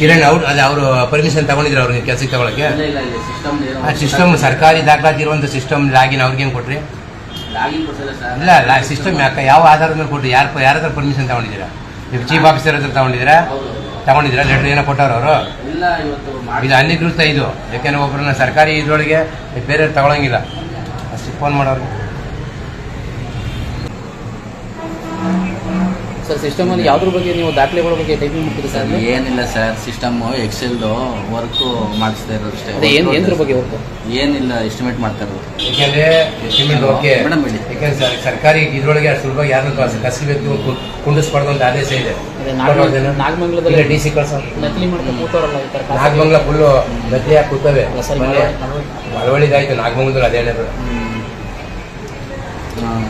ಕಿರಣ್ ಅವ್ರು ಅದೇ ಅವರು ಪರ್ಮಿಷನ್ ತಗೊಂಡಿದ್ರು ಅವ್ರಿಗೆ ಕೆಲಸಕ್ಕೆ ತಗೊಳಕ್ಕೆ. ಆ ಸಿಸ್ಟಮ್ ಸರ್ಕಾರಿ ದಾಖಲಾತಿ ಇರುವಂತ ಸಿಸ್ಟಮ್ ಲಾಗಿನ್ ಅವ್ರಿಗೆ ಏನ್ ಕೊಟ್ರಿ? ಇಲ್ಲ ಇಲ್ಲ ಸಿಸ್ಟಮ್ ಯಾಕೆ ಯಾವ ಆಧಾರದ ಮೇಲೆ ಕೊಟ್ರಿ? ಯಾರು ಯಾರ ಹತ್ರ ಪರ್ಮಿಷನ್ ತಗೊಂಡಿದ್ದೀರಾ? ನೀವು ಚೀಫ್ ಆಫೀಸರ್ ಹತ್ರ ತಗೊಂಡಿದ್ದೀರಾ? ತಗೊಂಡಿದ್ರ ತಗೊಂಡಿದ್ದೀರಾ? ಲೆಟರ್ ಏನೋ ಕೊಟ್ಟವ್ರು ಅವರು? ಇದು ಅನಿಕೃತ ಇದು. ಯಾಕೆಂದ್ರೆ ಒಬ್ಬರನ್ನ ಸರ್ಕಾರಿ ಇದ್ರೊಳಗೆ ಬೇರೆ ತಗೊಳಂಗಿಲ್ಲ. ಅಷ್ಟು ಫೋನ್ ಮಾಡೋರು ಸರ್ ಸಿಸ್ಟಮ್ ಅಲ್ಲಿ ಯಾವ್ದ್ರ ಬಗ್ಗೆ ನೀವು ದಾಖಲೆಗಳ ಬಗ್ಗೆ ಟೈಪಿಂಗ್ ಮಾಡ್ತೀರಿ ಸರ್ ಏನಿಲ್ಲ ಸರ್ ಸಿಸ್ಟಮ್ ಎಕ್ಸೆಲ್ ವರ್ಕ್ ಮಾಡಿಸ್ತಾ ಇರೋದು ಅಷ್ಟೇ. ಅದೇ ಏನ್ ಏನ್ದ್ರ ಬಗ್ಗೆ ವರ್ಕ್ ಏನಿಲ್ಲ ಎಸ್ಟಿಮೇಟ್ ಮಾಡ್ತಾ ಇರೋದು. ಯಾಕೆಂದ್ರೆ ಎಸ್ಟಿಮೇಟ್ ಓಕೆ ಮೇಡಮ್ ಹೇಳಿ. ಯಾಕಂದ್ರೆ ಸರ್- ಸರ್ಕಾರಿ ಇದ್ರೊಳಗೆ ಅಷ್ಟು ಸುಲಭ ಯಾರನ್ನು ಕಸಿಬೇಕು ವ್ಯಕ್ತಿ ಕುಂಡಿಸ್ಬಾರ್ದು ಅಂತ ಆದೇಶ ಇದೆ. ನಾಗಮಂಗಲದಲ್ಲಿ ಡಿ ಸಿ ಕಳ್ಸ. ನಕಲಿ ಮಾಡ್ಕೊಂಡು ಕೂತವ್ರಲ್ಲ ಈ ತರ ಖಾಸಗಿ- ನಾಗಮಂಗಲ ಫುಲ್ಲು ಗದ್ದೆಯಾಗಿ ಕೂತವೆ ಅಲ್ಲ ಸರ್, ಮೊನ್ನೆ ಮಳವಳ್ಳಿ- ಮಳವಳ್ಳಿದಾಯ್ತು ನಾಗಮಂಗಲದಲ್ಲಿ ಅದೇ ಹೇಳಿದ್ರು ಹಾಂ.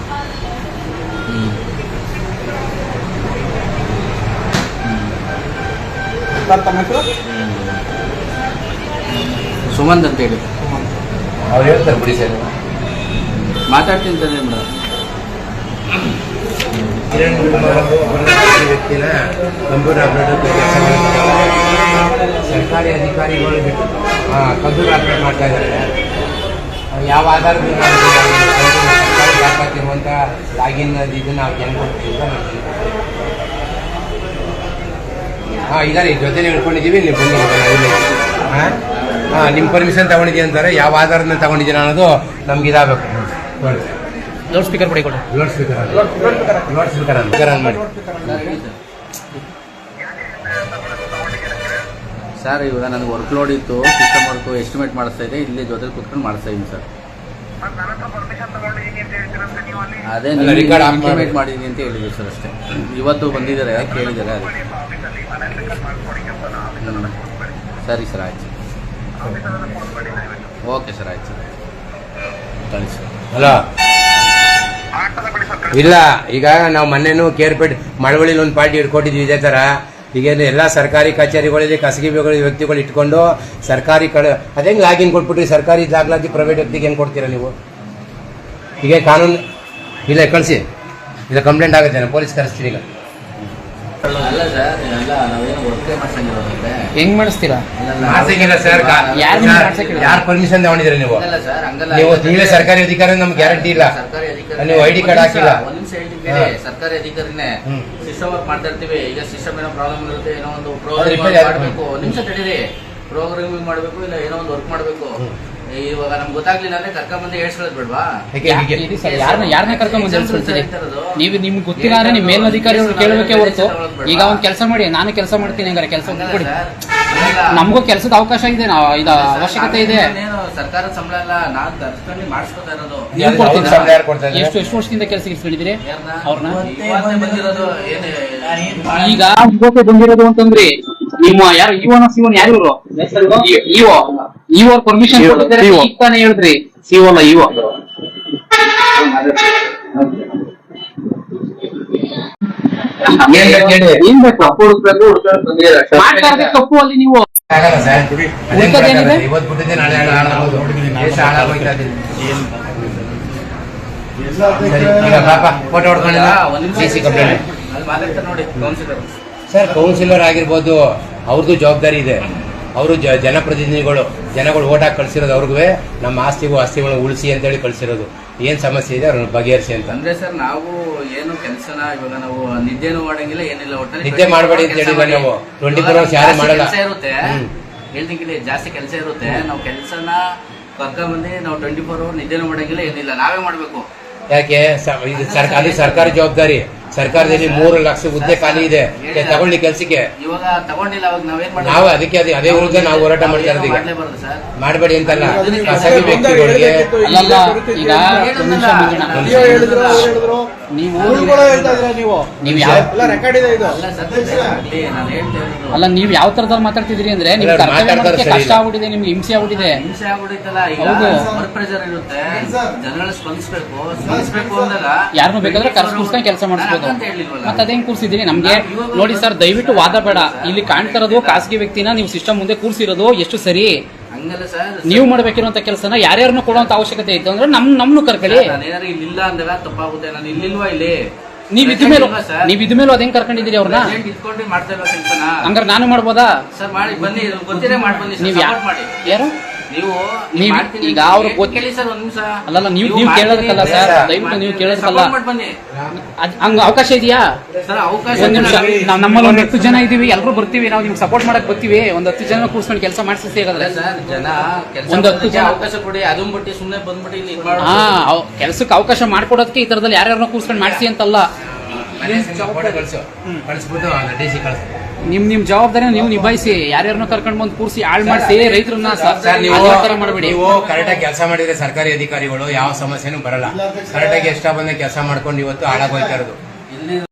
ಸುಮಂತ್ ಅಂತ ಹೇಳಿ. ಅವ್ರು ಹೇಳ್ತಾರೆ ಬಿಡಿ ಸರ್. ಮಾತಾಡ್ತೀನಿ ತಾನೇ ಮೇಡಮ್. ಕಿರಣ್ ಕುಮಾರ್ ವ್ಯಕ್ತಿನ ಕಂಪ್ಯೂಟರ್ ಆಪರೇಟರ್ ಸರ್ಕಾರಿ ಅಧಿಕಾರಿಗಳು ಬಿಟ್ಟು ಕಂಪ್ಯೂಟರ್ ಆಪರೇಟ್ ಮಾಡ್ತಾ ಇದ್ದಾರೆ. ಯಾವ ಆಧಾರದ? ಸರ್ಕಾರಿ ದಾಖಲಾತಿ ಇರುವಂಥ ಲಾಗಿನ್ ಇದನ್ನ ನಾವು ಹೆಂಗ್ ಕೊಡ್ತೀವಿ. ಹಾಂ ಇದ್ದಾರೆ ಜೊತೆ ಹೇಳ್ಕೊಂಡಿದ್ದೀವಿ ನೀವು ಬನ್ನಿ ಹಾಂ? ಹಾಂ ನಿಮ್ಮ ಪರ್ಮಿಷನ್ ತಗೊಂಡಿದ್ದೀವಿ ಅಂತಾರೆ ಯಾವ ಆಧಾರದಿಂದ ತಗೊಂಡಿದ್ದೀನಿ ತಗೊಂಡಿದ್ದೀರಾ ಅನ್ನೋದು ನಮ್ಗೆ ಇದಾಗಬೇಕು. ನೋಡಿ. ಲೌಡ್ ಸ್ಪೀಕರ್ ಪಡಿ ಕೊಡಿ. Loud speaker loud speaker speaker on ಮಾಡಿ ಸರ್ ಇವಾಗ ನನಗೆ ವರ್ಕ್ ಲೋಡ್ ಇತ್ತು ಸಿಸ್ಟಮ್ ವರ್ಕ್ ಎಸ್ಟಿಮೇಟ್ ಮಾಡಿಸ್ತಾ ಇದೆ ಇಲ್ಲಿ ಜೊತೆ ಕೂತ್ಕೊಂಡು ಮಾಡಿಸ್ತಾ ಇದ್ದೀನಿ ಸರ್ ಅದೇ ನೀವು. ಎಸ್ಟಿಮೇಟ್ ಮಾಡಿದ್ದೀನಿ ಅಂತ ಹೇಳಿದ್ವಿ ಸರ್ ಅಷ್ಟೇ. ಇವತ್ತು ಬಂದಿದ್ದಾರೆ ಕೇಳಿದ್ದಾರೆ ಅದಕ್ಕೆ. ಸರಿ ಸರ್ ಆಯ್ತು. ಓಕೆ ಸರ್ ಆಯ್ತು ಸರ್. ಕಳಿಸಿ ಹಲೋ ಇಲ್ಲ ಈಗ ನಾವು ಮೊನ್ನೆನೂ ಕೇರ್ಪೇಟ್ ಮಳವಳ್ಳಿ ಒಂದು ಪಾರ್ಟಿ ಇಟ್ಕೊಟ್ಟಿದ್ವಿ ಇದೇ ಥರ ಈಗ ಎಲ್ಲ ಸರ್ಕಾರಿ ಕಚೇರಿಗಳಲ್ಲಿ ಖಾಸಗಿ ವ್ಯಕ್ತಿಗಳು ವ್ಯಕ್ತಿಗಳು ಇಟ್ಕೊಂಡು ಸರ್ಕಾರಿ ಕಡೆ ಅದೇಂಗೆ ಲಾಗಿನ್ ಕೊಟ್ಬಿಟ್ರಿ ಸರ್ಕಾರಿ ದಾಖಲಾತಿ ಪ್ರೈವೇಟ್ ವ್ಯಕ್ತಿಗೆ ಹೆಂಗೆ ಕೊಡ್ತೀರಾ ನೀವು? ಈಗ ಕಾನೂನು ಇಲ್ಲ ಕಳಿಸಿ. ಇಲ್ಲ ಕಂಪ್ಲೇಂಟ್ ಆಗುತ್ತೆ ನಾನು ಪೊಲೀಸ್ ಕರೆಸ್ತೀನಿ ಈಗ. ಹೆಂಗ್ ಮಾಡಿಸ್ತೀರಾ? ಸರ್ ಯಾರ್ ಮಾಡ್ಸಕ್ಕಿಲ್ಲ? ಯಾರು ಪರ್ಮಿಷನ್ ತಗೊಂಡಿದ್ದೀರಾ ನೀವು? ನೀವು ನೀವೇ ಸರ್ಕಾರಿ ಅಧಿಕಾರಿ ನಮ್ಗೆ ಗ್ಯಾರಂಟಿ ಇಲ್ಲ. ಸರ್ಕಾರಿ ಅಧಿಕಾರಿ ನೀವು ಐಡಿ ಕಾರ್ಡ್ ಹಾಕಿಲ್ಲ. ಒಂದ್ ನಿಮಿಷ ಹಾ. ಸರ್ಕಾರಿ ಅಧಿಕಾರಿನೇ ಹ್ಮ್. ಸಿಸ್ಟಮ್ ವರ್ಕ್ ಮಾಡ್ತಾ ಇರ್ತೀವಿ. ಈಗ ಸಿಸ್ಟಮ್ ಏನೋ ಪ್ರಾಬ್ಲಮ್ ಇರುತ್ತೆ ಏನೋ ಒಂದು repair ಪ್ರೋಗ್ರಾಮ್ ಯಾರು- ಮಾಡಬೇಕು. ಒಂದ್ ನಿಮಿಷ ತಡೀರಿ. ಪ್ರೋಗ್ರಾಮಿಂಗ್ ಮಾಡಬೇಕು ಇಲ್ಲ ಏನೋ ಒಂದು ವರ್ಕ್ ಮಾಡಬೇಕು. ಇವಾಗ ನಮ್ಗೆ ಗೊತ್ತಾಗ್ಲಿಲ್ಲ ಅಂದ್ರೆ ಕರ್ಕೊಂಬಂದು ಹೇಳ್ಸ್ಕೊಳ್ಳೋದು ಬೇಡ್ವಾ? ಯಾರನ್ನ ಯಾರನ್ನ ಕರ್ಕೊಂಡ್ ಬಂದು ಇರೋದು. ನೀವು ನಿಮ್ಗೆ ಗೊತ್ತಿಲ್ಲ ಅಂದ್ರೆ ನಿಮ್ಮ ಮೇಲಧಿಕಾರಿ ಕೇಳಬೇಕೆ ಹೊರತು. ಈಗ ಒಂದ್ ಕೆಲಸ ಮಾಡಿ ನಾನು ಕೆಲಸ ಮಾಡ್ತೀನಿ ಹಂಗಾರೆ ಕೆಲಸ ಕೊಡಿ. ನಮಗೂ ಕೆಲಸದ ಅವಕಾಶ ಇದೆ ನಾವು ಇದು ಅವಶ್ಯಕತೆ ಇದೆ. ಸರ್ಕಾರ ಸರ್ಕಾರದ ಸಂಬಳ ಅಲ್ಲ ನಾನು ತರ್ಸ್ಕೊಂಡು ಮಾಡಿಸ್ಕೊತಾ ಇರೋದು. ನೀವು? ಎಷ್ಟು ಎಷ್ಟು ವರ್ಷದಿಂದ ಕೆಲಸ ಇಸ್ಕೊಂಡಿದ್ದೀರಿ? ಅವ್ರನ್ನ? ಬಂದಿರೋದು ಏನು? ಈಗ ಬಂದಿರೋದು ಅಂತಂದ್ರಿ. ನಿಮ್ಮ ಯಾರು ಇವನ ಸಿವನ್ ಯಾರು ಇವರು? ಇಒ ಇಒ ಪರ್ಮಿಷನ್ ಕೊಟ್ಟಿದ್ದಾರೆ ತಾನೇ ಹೇಳಿದ್ರಿ. ಸಿಒ ಅಲ್ಲ ಏನ್ ಬೇಕು? ಹೇಳಿ? ಏನ್ ಬೇಕು? ಮಾಡ್ತಾ ಇರೋದೇ ತಪ್ಪು ಅಲ್ಲಿ ನೀವು. ಆಗಲ್ಲ ಸರ್ ಅದೇನ್ ಉಳ್ದದ್ದೇನಿದೆ? ಬರಕ್ಕಾಗಲ್ಲ. ಇವತ್ತು ಬಿಟ್ಟಿದ್ದೆ ನಾಳೆ ಹಾಳಾಗೋದು ದೇಶ ಹಾಳಾಗೋಯ್ತಾ ಇದೆ. ಸರಿ, ಈಗ ಪಾಪ ಫೋಟೋ ಹೊಡ್ಕೊಂಡಿಲ್ಲ ಒಂದ್ ನಿಮಿಷ ಸಿ ಸಿ ಕಂಪ್ಲೇಂಟ್. ಅಲ್ಲಿ ನೋಡಿ ಕೌನ್ಸಿಲರ್ ಸರ್ ಕೌನ್ಸಿಲರ್ ಆಗಿರ್ಬೋದು ಅವ್ರದ್ದು ಜವಾಬ್ದಾರಿ ಇದೆ. ಅವರು ಜ ಜನಪ್ರತಿನಿಧಿಗಳು ಜನಗಳು ಓಟ್ ಹಾಕಿ ಕಳ್ಸಿರೋದು ಅವ್ರಿಗೂ ನಮ್ಮ ಆಸ್ತಿಗೂ ಆಸ್ತಿಗಳು ಉಳಿಸಿ ಅಂತೇಳಿ ಕಳಿಸಿರೋದು. ಏನು ಸಮಸ್ಯೆ ಇದೆ ಅವ್ರನ್ನ ಬಗೆಹರಿಸಿ ಅಂತ. ಅಂದ್ರೆ ಸರ್ ನಾವು ಏನು ಕೆಲಸನ ಇವಾಗ ನಾವು ನಿದ್ದೆನೂ ಮಾಡಂಗಿಲ್ಲ ಏನಿಲ್ಲ ಒಟ್ಟಲ್ಲಿ ನಿದ್ದೆ ಮಾಡಬೇಡಿ ಅಂತ ಹೇಳಿದ್ವಿ ನಾವು. ಟ್ವೆಂಟಿ ಫೋರ್ ಅವರ್ಸ್ ಯಾರು ಮಾಡಲ್ಲ. ಕೆಲಸ ಇರುತ್ತೆ. ಹೇಳ್ದಿಂಗಿಲ್ಲ ಜಾಸ್ತಿ ಕೆಲಸ ಇರುತ್ತೆ. ನಾವು ಕೆಲಸನ ಕರ್ಕೊಂಡ್ಬಂದು ನಾವು ಟ್ವೆಂಟಿ ಫೋರ್ ಅವರ್ ನಿದ್ದೆನೂ ಮಾಡಂಗಿಲ್ಲ ಏನಿಲ್ಲ. ನಾವೇ ಮಾಡ್ಬೇಕು. ಯಾಕೆ? ಇದು ಸರ್ಕಾರ ಅದು ಸರ್ಕಾರಿ ಜವಾಬ್ದಾರಿ. ಸರ್ಕಾರದಲ್ಲಿ ಮೂರು ಲಕ್ಷ ಹುದ್ದೆ ಖಾಲಿ ಇದೆ. ತಗೊಳ್ಳಿ ಕೆಲಸಕ್ಕೆ? ನಾವು ಅದಕ್ಕೆ ಅದೇ ಅದೇ ವಿರುದ್ಧ ನಾವು ಹೋರಾಟ ಮಾಡ್ತಾ ಸರ್. ಮಾಡಬೇಡಿ ಅಂತಲ್ಲ. ಖಾಸಗಿ ವ್ಯಕ್ತಿಗಳಿಗೆ ನೀವು ನೀವು ಯಾವ ಅಲ್ಲ ನೀವ್ ಯಾವ ತರದಲ್ಲಿ ಮಾತಾಡ್ತಿದ್ರಿ ಅಂದ್ರೆ ನಿಮ್ಗೆ ಕರ್ತವ್ಯ ಮಾಡೋದಕ್ಕೆ ಕಷ್ಟ. ಆಗ್ಬಿಟ್ಟಿದೆ ನಿಮ್ಗೆ ಹಿಂಸೆ ಆಗ್ಬಿಟ್ಟಿದೆ. ಹಿಂಸೆ ಆಗ್ಬಿಟ್ಟಿತ್ತಲ್ಲ ಹೌದು. ಪ್ರೆಷರ್ ಇರುತ್ತೆ. ಜನಗಳು ಸ್ಪಂದಿಸ್ಬೇಕು. ಸ್ಪಂದಿಸ್ಬೇಕು ಅಂದಾಗ ಯಾರನ್ನು ಬೇಕಾದ್ರೆ ಕರ್ಸ್ ಕೂರ್ಸ್ಕೊಂಡು ಕೆಲಸ ಮಾಡಿಸ್ಬೋದು. ಮತ್ತೆ ಅದೇನ್ ಕೂರ್ಸಿದೀನಿ ನಮ್ಗೆ ನೋಡಿ ಸರ್ ದಯವಿಟ್ಟು ವಾದ ಬೇಡ. ಇಲ್ಲಿ ಕಾಣ್ತಾ ಇರೋದು ಖಾಸಗಿ ವ್ಯಕ್ತಿನ ನೀವು ಸಿಸ್ಟಮ್ ಮುಂದೆ ಕೂರ್ಸಿರೋದು ಎಷ್ಟು ಸರಿ? ಹಂಗಲ್ಲ ಸರ್. ನೀವು ಮಾಡ್ಬೇಕಿರುವಂತ ಕೆಲಸನ ಯಾರ್ಯಾರನ್ನು ಕೊಡುವಂತ ಅವಶ್ಯಕತೆ ಇತ್ತು ಅಂದ್ರೆ ನಮ್ ನಮ್ನು ಕರ್ಕೊಳ್ಳಿ. ನಾನೇನಾದ್ರು ಇಲ್ಲಿ ಇಲ್ಲ ಅಂದಾಗ ತಪ್ಪಾಗುತ್ತೆ. ನಾನು ಇಲ್ಲಿಲ್ವಾ ಇಲ್ಲಿ? ನೀವ್ ಇದ್ ಮೇಲೂ? ನೀವ್ ಇದ್ ಮೇಲೂ ಅದ್ ಹೆಂಗ್ ಕರ್ಕೊಂಡಿದ್ದೀರಿ ಅವ್ರನ್ನ? ಇದ್ಕೊಂಡು ಮಾಡ್ತಾ ಇಲ್ವಾ ಕೆಲ್ಸನ ಹಂಗಾರೆ ನಾನು ಮಾಡ್ಬೋದಾ? ಸರ್ ಮಾಡಿ ಬನ್ನಿ ಗೊತ್ತಿರೇ ಮಾಡಿ ಬನ್ನಿ ನೀವ್ ಸರ್ ಯಾ ಸಪೋರ್ಟ್ ಮಾಡಿ. ಯಾರು? ನೀವು ನೀವ್ ಈಗ ಅವ್ರು ಕೇಳಿ ಸರ್ ಒಂದ್ ನಿಮಿಷ. ಅಲ್ಲಲ್ಲ, ನೀವು- ನೀವು ಕೇಳೋದಕ್ಕಲ್ಲ ಸರ್, ದಯವಿಟ್ಟು ನೀವು ಕೇಳೋದಕ್ಕಲ್ಲ. ಮಾಡಿ ಬನ್ನಿ. ಹಂಗ ಅವಕಾಶ ಇದೆಯಾ? ಸರ್ ಅವಕಾಶ ಒಂದ್ ನಿಮಿಷ. ನಾವ್ ನಮ್ಮಲ್ಲಿ ಒಂದ್ ಹತ್ತು ಜನ ಇದೀವಿ ಎಲ್ಲರೂ ಬರ್ತೀವಿ ನಾವು ನಿಮ್ಗೆ ಸಪೋರ್ಟ್ ಮಾಡಕ್ ಬರ್ತೀವಿ. ಒಂದ್ ಹತ್ತು ಜನ ಕೂರ್ಸ್ಕೊಂಡು ಕೆಲಸ ಮಾಡಿಸಿ ಹೇಗಾದ್ರೆ. ಸರ್ ಜನ ಕೆಲಸ ಒಂದ್ ಹತ್ತು ಜನ- ಅವಕಾಶ ಕೊಡಿ ಅದನ್ನ ಬಿಟ್ಟು ಸುಮ್ಮನೆ ಬಂದ್ಬಿಟ್ಟು ಇಲ್ಲಿ ಹಾ ಕೆಲಸಕ್ಕೆ ಅವಕಾಶ ಮಾಡ್ಕೊಡೋದಕ್ಕೆ ಈ ತರದಲ್ಲಿ ಯಾರ್ಯಾರನ್ನ ಕೂರ್ಸ್ಕೊಂಡು ಮಾಡಿಸಿ ಅಂತಲ್ಲ. ಕಳಿಸ್ಬಿಟ್ಟು ಡಿ ಸಿ ಕಳಿಸು. ನಿಮ್ ನಿಮ್ ಜವಾಬ್ದಾರಿ ನೀವು ನಿಭಾಯಿಸಿ ಯಾರ್ಯಾರನ್ನ ಕರ್ಕೊಂಡ್ ಬಂದ್ ಕೂರ್ಸಿ ಹಾಳ್ ಮಾಡಿಸಿ ರೈತರನ್ನ ಕರೆಕ್ಟ್ ಮಾಡಬೇಡಿ. ನೀವು ಕರೆಕ್ಟಾಗಿ ಕೆಲಸ ಮಾಡಿದ್ರೆ ಸರ್ಕಾರಿ ಅಧಿಕಾರಿಗಳು ಯಾವ ಸಮಸ್ಯೆನೂ ಬರಲ್ಲ. ಕರೆಕ್ಟಾಗಿ ಎಷ್ಟ ಬಂದ ಕೆಲಸ ಮಾಡ್ಕೊಂಡು ಇವತ್ತು ಹಾಳಾಗೋಯ್ತಾ ಇರೋದು.